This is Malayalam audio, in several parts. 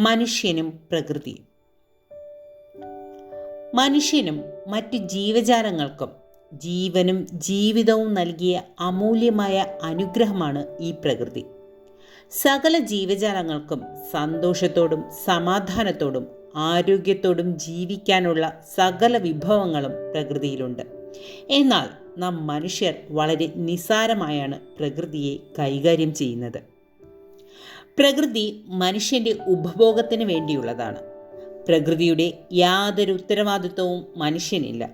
മനുഷ്യനും പ്രകൃതിയും. മനുഷ്യനും മറ്റ് ജീവജാലങ്ങൾക്കും ജീവനും ജീവിതവും നൽകിയ അമൂല്യമായ അനുഗ്രഹമാണ് ഈ പ്രകൃതി. സകല ജീവജാലങ്ങൾക്കും സന്തോഷത്തോടും സമാധാനത്തോടും ആരോഗ്യത്തോടും ജീവിക്കാനുള്ള സകല വിഭവങ്ങളും പ്രകൃതിയിലുണ്ട്. എന്നാൽ നാം മനുഷ്യർ വളരെ നിസ്സാരമായാണ് പ്രകൃതിയെ കൈകാര്യം ചെയ്യുന്നത്. പ്രകൃതി മനുഷ്യന്റെ ഉപഭോഗത്തിന് വേണ്ടിയുള്ളതാണ്. പ്രകൃതിയുടെ യാതൊരു ഉത്തരവാദിത്വവും മനുഷ്യനില്ല.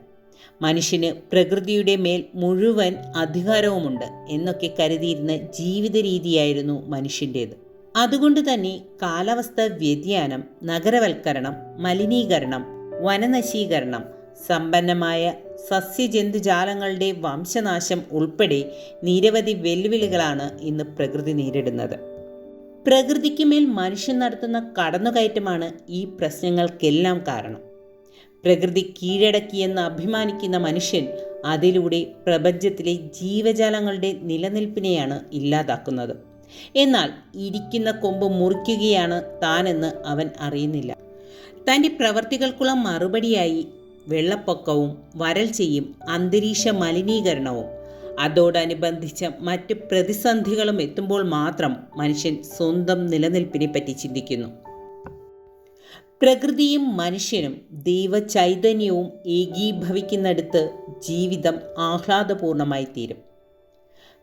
മനുഷ്യന് പ്രകൃതിയുടെ മേൽ മുഴുവൻ അധികാരവുമുണ്ട് എന്നൊക്കെ കരുതിയിരുന്ന ജീവിത രീതിയായിരുന്നു മനുഷ്യന്റേത് അതുകൊണ്ട് തന്നെ കാലാവസ്ഥ വ്യതിയാനം നഗരവൽക്കരണം മലിനീകരണം വനനശീകരണം സമ്പന്നമായ സസ്യജന്തുജാലങ്ങളുടെ വംശനാശം ഉൾപ്പെടെ നിരവധി വെല്ലുവിളികളാണ് ഇന്ന് പ്രകൃതി നേരിടുന്നത്. പ്രകൃതിക്ക് മേൽ മനുഷ്യൻ നടത്തുന്ന കടന്നുകയറ്റമാണ് ഈ പ്രശ്നങ്ങൾക്കെല്ലാം കാരണം. പ്രകൃതി കീഴടക്കിയെന്ന് അഭിമാനിക്കുന്ന മനുഷ്യൻ അതിലൂടെ പ്രപഞ്ചത്തിലെ ജീവജാലങ്ങളുടെ നിലനിൽപ്പിനെയാണ് ഇല്ലാതാക്കുന്നത്. എന്നാൽ ഇരിക്കുന്ന കൊമ്പ് മുറിക്കുകയാണ് താനെന്ന് അവൻ അറിയുന്നില്ല. തന്റെ പ്രവർത്തികൾക്കുള്ള മറുപടിയായി വെള്ളപ്പൊക്കവും വരൾച്ചയും അന്തരീക്ഷ മലിനീകരണവും അതോടനുബന്ധിച്ച മറ്റ് പ്രതിസന്ധികളും എത്തുമ്പോൾ മാത്രം മനുഷ്യൻ സ്വന്തം നിലനിൽപ്പിനെ പറ്റി ചിന്തിക്കുന്നു. പ്രകൃതിയും മനുഷ്യനും ദൈവചൈതന്യവും ഏകീഭവിക്കുന്നിടത്ത് ജീവിതം ആഹ്ലാദപൂർണമായി തീരും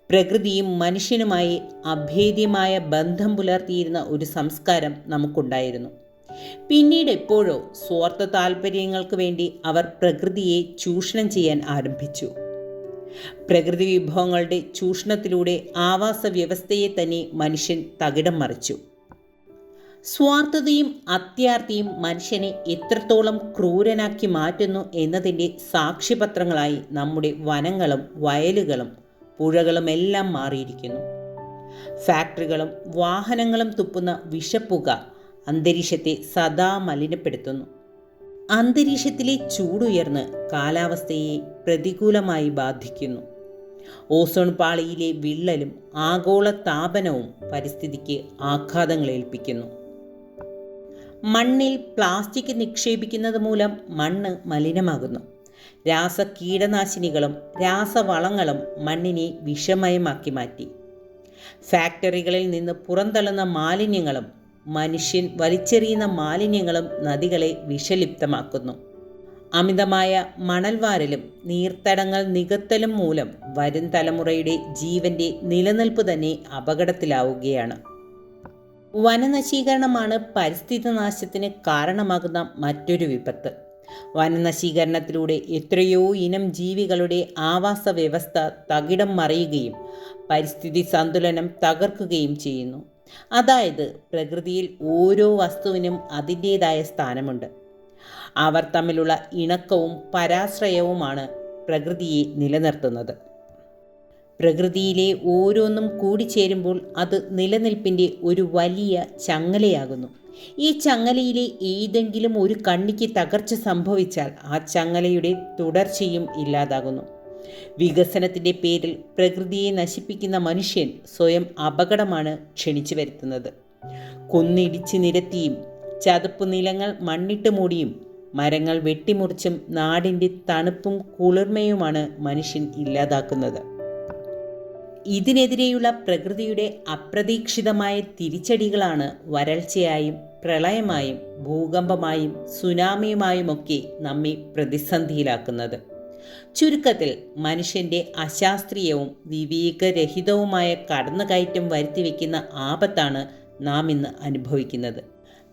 പ്രകൃതിയും മനുഷ്യനുമായി അഭേദ്യമായ ബന്ധം പുലർത്തിയിരുന്ന ഒരു സംസ്കാരം നമുക്കുണ്ടായിരുന്നു. പിന്നീട് എപ്പോഴോ സ്വാർത്ഥ താല്പര്യങ്ങൾക്ക് വേണ്ടി അവർ പ്രകൃതിയെ ചൂഷണം ചെയ്യാൻ ആരംഭിച്ചു. പ്രകൃതി വിഭവങ്ങളുടെ ചൂഷണത്തിലൂടെ ആവാസ വ്യവസ്ഥയെ തന്നെ മനുഷ്യൻ തകിടം മറിച്ചു. സ്വാർത്ഥതയും അത്യാർത്ഥിയും മനുഷ്യനെ എത്രത്തോളം ക്രൂരനാക്കി മാറ്റുന്നു എന്നതിന്റെ സാക്ഷിപത്രങ്ങളായി നമ്മുടെ വനങ്ങളും വയലുകളും പുഴകളും എല്ലാം മാറിയിരിക്കുന്നു. ഫാക്ടറികളും വാഹനങ്ങളും തുപ്പുന്ന വിഷപ്പുക അന്തരീക്ഷത്തെ സദാ മലിനപ്പെടുത്തുന്നു. അന്തരീക്ഷത്തിലെ ചൂടുയർന്ന് കാലാവസ്ഥയെ പ്രതികൂലമായി ബാധിക്കുന്നു. ഓസോൺ പാളിയിലെ വിള്ളലും ആഗോള താപനവും പരിസ്ഥിതിക്ക് ആഘാതങ്ങൾ ഏൽപ്പിക്കുന്നു. മണ്ണിൽ പ്ലാസ്റ്റിക് നിക്ഷേപിക്കുന്നത് മൂലം മണ്ണ് മലിനമാകുന്നു. രാസ കീടനാശിനികളും രാസവളങ്ങളും മണ്ണിനെ വിഷമയമാക്കി മാറ്റി. ഫാക്ടറികളിൽ നിന്ന് പുറന്തള്ളുന്ന മാലിന്യങ്ങളും മനുഷ്യൻ വലിച്ചെറിയുന്ന മാലിന്യങ്ങളും നദികളെ വിഷലിപ്തമാക്കുന്നു. അമിതമായ മണൽവാരലും നീർത്തടങ്ങൾ നികത്തലും മൂലം വരും തലമുറയുടെ ജീവന്റെ നിലനിൽപ്പ് തന്നെ അപകടത്തിലാവുകയാണ്. വനനശീകരണമാണ് പരിസ്ഥിതി നാശത്തിന് കാരണമാകുന്ന മറ്റൊരു വിപത്ത്. വനനശീകരണത്തിലൂടെ എത്രയോ ഇനം ജീവികളുടെ ആവാസ വ്യവസ്ഥ തകിടം മറിയുകയും പരിസ്ഥിതി സന്തുലനം തകർക്കുകയും ചെയ്യുന്നു. അതായത് പ്രകൃതിയിൽ ഓരോ വസ്തുവിനും അതിന്റേതായ സ്ഥാനമുണ്ട്. അവർ തമ്മിലുള്ള ഇണക്കവും പരാശ്രയവുമാണ് പ്രകൃതിയെ നിലനിർത്തുന്നത്. പ്രകൃതിയിലെ ഓരോന്നും കൂടിച്ചേരുമ്പോൾ അത് നിലനിൽപ്പിന്റെ ഒരു വലിയ ചങ്ങലയാകുന്നു. ഈ ചങ്ങലയിലെ ഏതെങ്കിലും ഒരു കണ്ണിക്ക് തകർച്ച സംഭവിച്ചാൽ ആ ചങ്ങലയുടെ തുടർച്ചയും ഇല്ലാതാകുന്നു. വികസനത്തിന്റെ പേരിൽ പ്രകൃതിയെ നശിപ്പിക്കുന്ന മനുഷ്യൻ സ്വയം അപകടമാണ് ക്ഷണിച്ചു വരുത്തുന്നത്. കുന്നിടിച്ച് നിരത്തിയും ചതുപ്പ് നിലങ്ങൾ മണ്ണിട്ട് മൂടിയും മരങ്ങൾ വെട്ടിമുറിച്ചും നാടിന്റെ തണുപ്പും കുളിർമയുമാണ് മനുഷ്യൻ ഇല്ലാതാക്കുന്നത്. ഇതിനെതിരെയുള്ള പ്രകൃതിയുടെ അപ്രതീക്ഷിതമായ തിരിച്ചടികളാണ് വരൾച്ചയായും പ്രളയമായും ഭൂകമ്പമായും സുനാമിയുമായുമൊക്കെ നമ്മെ പ്രതിസന്ധിയിലാക്കുന്നത്. ചുരുക്കത്തിൽ മനുഷ്യന്റെ അശാസ്ത്രീയവും വിവേകരഹിതവുമായ കടന്നുകയറ്റം വരുത്തിവെക്കുന്ന ആപത്താണ് നാം ഇന്ന് അനുഭവിക്കുന്നത്.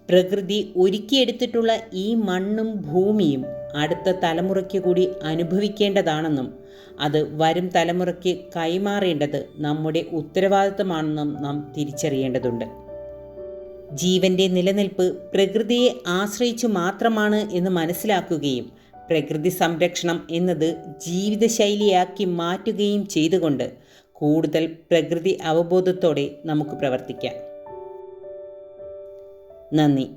പ്രകൃതി ഒരുക്കിയെടുത്തിട്ടുള്ള ഈ മണ്ണും ഭൂമിയും അടുത്ത തലമുറയ്ക്ക് കൂടി അനുഭവിക്കേണ്ടതാണെന്നും അത് വരും തലമുറയ്ക്ക് കൈമാറേണ്ടത് നമ്മുടെ ഉത്തരവാദിത്തമാണെന്നും നാം തിരിച്ചറിയേണ്ടതുണ്ട്. ജീവന്റെ നിലനിൽപ്പ് പ്രകൃതിയെ ആശ്രയിച്ചു മാത്രമാണ് എന്ന് മനസ്സിലാക്കുകയും പ്രകൃതി സംരക്ഷണം എന്നത് ജീവിതശൈലിയാക്കി മാറ്റുകയും ചെയ്തുകൊണ്ട് കൂടുതൽ പ്രകൃതി അവബോധത്തോടെ നമുക്ക് പ്രവർത്തിക്കാം. നന്ദി.